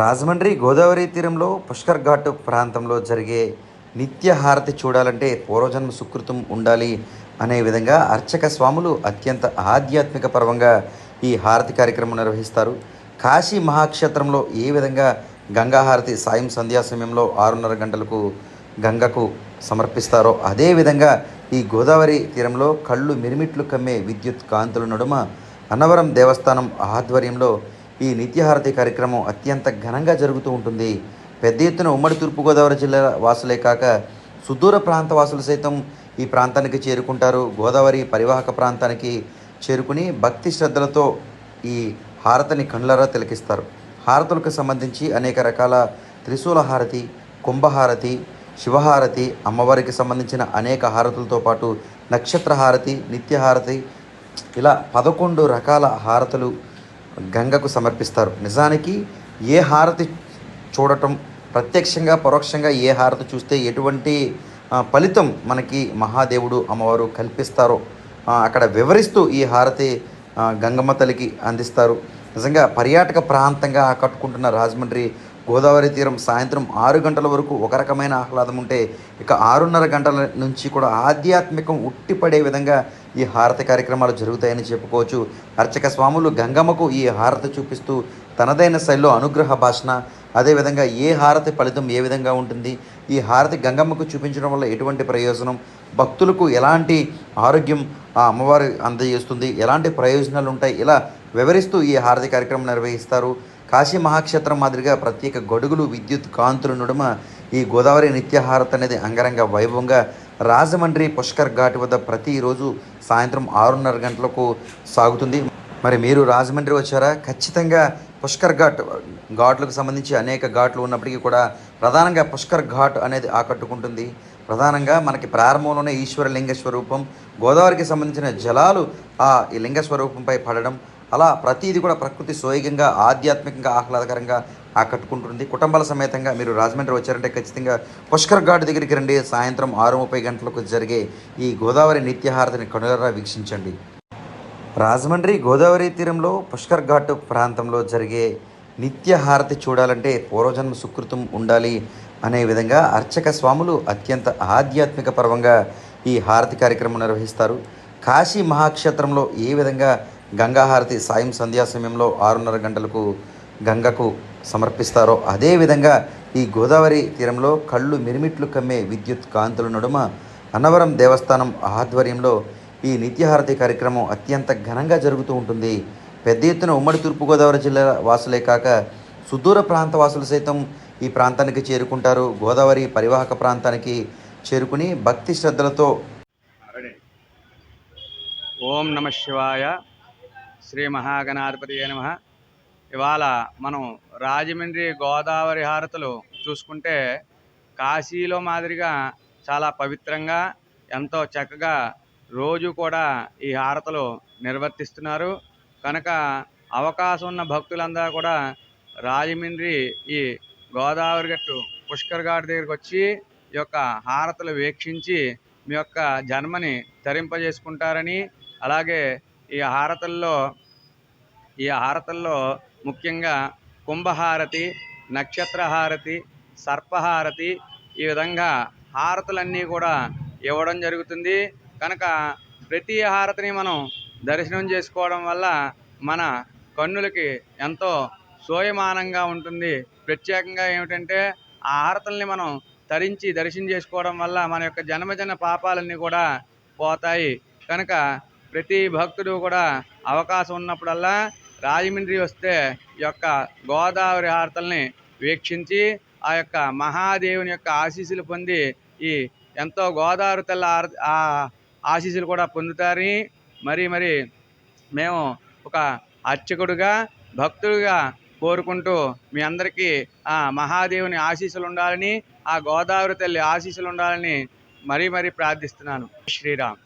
రాజమండ్రి గోదావరి తీరంలో పుష్కర్ ఘాట్ ప్రాంతంలో జరిగే నిత్య హారతి చూడాలంటే పూర్వజన్మ సుకృతం ఉండాలి అనే విధంగా అర్చక స్వాములు అత్యంత ఆధ్యాత్మిక పర్వంగా ఈ హారతి కార్యక్రమం నిర్వహిస్తారు. కాశీ మహాక్షేత్రంలో ఏ విధంగా గంగా హారతి సాయం సంధ్యా సమయంలో ఆరున్నర గంటలకు గంగకు సమర్పిస్తారో అదేవిధంగా ఈ గోదావరి తీరంలో కళ్ళు మిరిమిట్లు కమ్మే విద్యుత్ కాంతుల నడుమ అన్నవరం దేవస్థానం ఆధ్వర్యంలో ఈ నిత్యహారతి కార్యక్రమం అత్యంత ఘనంగా జరుగుతూ ఉంటుంది. పెద్ద ఎత్తున ఉమ్మడి తూర్పుగోదావరి జిల్లా వాసులే కాక సుదూర ప్రాంత వాసులు సైతం ఈ ప్రాంతానికి చేరుకుంటారు. గోదావరి పరివాహక ప్రాంతానికి చేరుకుని భక్తి శ్రద్ధలతో ఈ హారతిని కండ్లరా తిలకిస్తారు. హారతులకు సంబంధించి అనేక రకాల త్రిశూల హారతి కుంభహారతి శివహారతి అమ్మవారికి సంబంధించిన అనేక హారతులతో పాటు నక్షత్ర హారతి నిత్యహారతి ఇలా పదకొండు రకాల హారతులు గంగకు సమర్పిస్తారు. నిజానికి ఏ హారతి చూడటం ప్రత్యక్షంగా పరోక్షంగా ఏ హారతి చూస్తే ఎటువంటి ఫలితం మనకి మహాదేవుడు అమ్మవారు కల్పిస్తారో అక్కడ వివరిస్తూ ఈ హారతి గంగమ్మ తల్లికి అందిస్తారు. నిజంగా పర్యాటక ప్రాంతంగా ఆకట్టుకుంటున్న రాజమండ్రి గోదావరి తీరం సాయంత్రం ఆరు గంటల వరకు ఒక రకమైన ఆహ్లాదం ఉంటే ఇక ఆరున్నర గంటల నుంచి కూడా ఆధ్యాత్మికం ఉట్టిపడే విధంగా ఈ హారతి కార్యక్రమాలు జరుగుతాయని చెప్పుకోవచ్చు. అర్చక స్వాములు గంగమ్మకు ఈ హారతి చూపిస్తూ తనదైన శైలిలో అనుగ్రహ భాషణ అదేవిధంగా ఏ హారతి ఫలితం ఏ విధంగా ఉంటుంది ఈ హారతి గంగమ్మకు చూపించడం వల్ల ఎటువంటి ప్రయోజనం భక్తులకు ఎలాంటి ఆరోగ్యం ఆ అమ్మవారు అందజేస్తుంది ఎలాంటి ప్రయోజనాలు ఉంటాయి ఇలా వివరిస్తూ ఈ హారతి కార్యక్రమం నిర్వహిస్తారు. కాశీ మహాక్షేత్రం మాదిరిగా ప్రత్యేక గొడుగులు విద్యుత్ కాంతుల నడుమ ఈ గోదావరి నిత్యహారత అనేది అంగరంగ వైభవంగా రాజమండ్రి పుష్కర్ ఘాట్ వద్ద ప్రతిరోజు సాయంత్రం ఆరున్నర గంటలకు సాగుతుంది. మరి మీరు రాజమండ్రి వచ్చారా? ఖచ్చితంగా పుష్కర్ ఘాట్ ఘాట్లకు సంబంధించి అనేక ఘాట్లు ఉన్నప్పటికీ కూడా ప్రధానంగా పుష్కర్ ఘాట్ అనేది ఆకట్టుకుంటుంది. ప్రధానంగా మనకి ప్రారంభంలోనే ఈశ్వర లింగ స్వరూపం గోదావరికి సంబంధించిన జలాలు ఆ ఈ లింగ స్వరూపంపై పడడం అలా ప్రతీది కూడా ప్రకృతి సోయగంగా ఆధ్యాత్మికంగా ఆహ్లాదకరంగా ఆకట్టుకుంటుంది. కుటుంబాల సమేతంగా మీరు రాజమండ్రి వచ్చారంటే ఖచ్చితంగా పుష్కర్ ఘాట్ దగ్గరికి రండి. సాయంత్రం ఆరు ముప్పై గంటలకు జరిగే ఈ గోదావరి నిత్యహారతిని కనులరా వీక్షించండి. రాజమండ్రి గోదావరి తీరంలో పుష్కర్ ఘాట్ ప్రాంతంలో జరిగే నిత్యహారతి చూడాలంటే పూర్వజన్మ సుకృతం ఉండాలి అనే విధంగా అర్చక స్వాములు అత్యంత ఆధ్యాత్మిక పర్వంగా ఈ హారతి కార్యక్రమం నిర్వహిస్తారు. కాశీ మహాక్షేత్రంలో ఏ విధంగా గంగాహారతి సాయం సంధ్యా సమయంలో ఆరున్నర గంటలకు గంగకు సమర్పిస్తారో అదేవిధంగా ఈ గోదావరి తీరంలో కళ్ళు మిరిమిట్లు కమ్మే విద్యుత్ కాంతుల నడుమ అన్నవరం దేవస్థానం ఆధ్వర్యంలో ఈ నిత్యహారతి కార్యక్రమం అత్యంత ఘనంగా జరుగుతూ ఉంటుంది. పెద్ద ఎత్తున ఉమ్మడి తూర్పుగోదావరి జిల్లా వాసులే కాక సుదూర ప్రాంత వాసులు సైతం ఈ ప్రాంతానికి చేరుకుంటారు. గోదావరి పరివాహక ప్రాంతానికి చేరుకుని భక్తి శ్రద్ధలతో ఓం నమ శివాయ. శ్రీ మహాగణాధిపతి నమ. ఇవాళ మనం రాజమండ్రి గోదావరి హారతులు చూసుకుంటే కాశీలో మాదిరిగా చాలా పవిత్రంగా ఎంతో చక్కగా రోజు కూడా ఈ హారతలు నిర్వర్తిస్తున్నారు. కనుక అవకాశం ఉన్న భక్తులందరూ కూడా రాజమండ్రి ఈ గోదావరి గట్టు పుష్కర్ ఘాట్ దగ్గరికి వచ్చి ఈ యొక్క హారతలు వీక్షించి మీ యొక్క జన్మని తరింపజేసుకుంటారని అలాగే ఈ హారతల్లో ఈ హారతల్లో ముఖ్యంగా కుంభహారతి నక్షత్రహారతి సర్పహారతి ఈ విధంగా హారతులన్నీ కూడా ఇవ్వడం జరుగుతుంది. కనుక ప్రతి హారతిని మనం దర్శనం చేసుకోవడం వల్ల మన కన్నులకి ఎంతో సోయమానంగా ఉంటుంది. ప్రత్యేకంగా ఏమిటంటే ఆ హారతుల్ని మనం తరించి దర్శనం చేసుకోవడం వల్ల మన యొక్క జన్మజన పాపాలన్నీ కూడా పోతాయి. కనుక ప్రతి భక్తుడు కూడా అవకాశం ఉన్నప్పుడల్లా రాజమండ్రి వస్తే ఈ యొక్క గోదావరి హారతల్ని వీక్షించి ఆ యొక్క మహాదేవుని యొక్క ఆశీస్సులు పొంది ఈ ఎంతో గోదావరి తెల్ల ఆ ఆశీస్సులు కూడా పొందుతారని మరి మరి మేము ఒక అర్చకుడుగా భక్తుడిగా కోరుకుంటూ మీ అందరికీ ఆ మహాదేవుని ఆశీస్సులు ఉండాలని ఆ గోదావరి తల్లి ఆశీస్సులు ఉండాలని మరీ మరీ ప్రార్థిస్తున్నాను. శ్రీరామ్.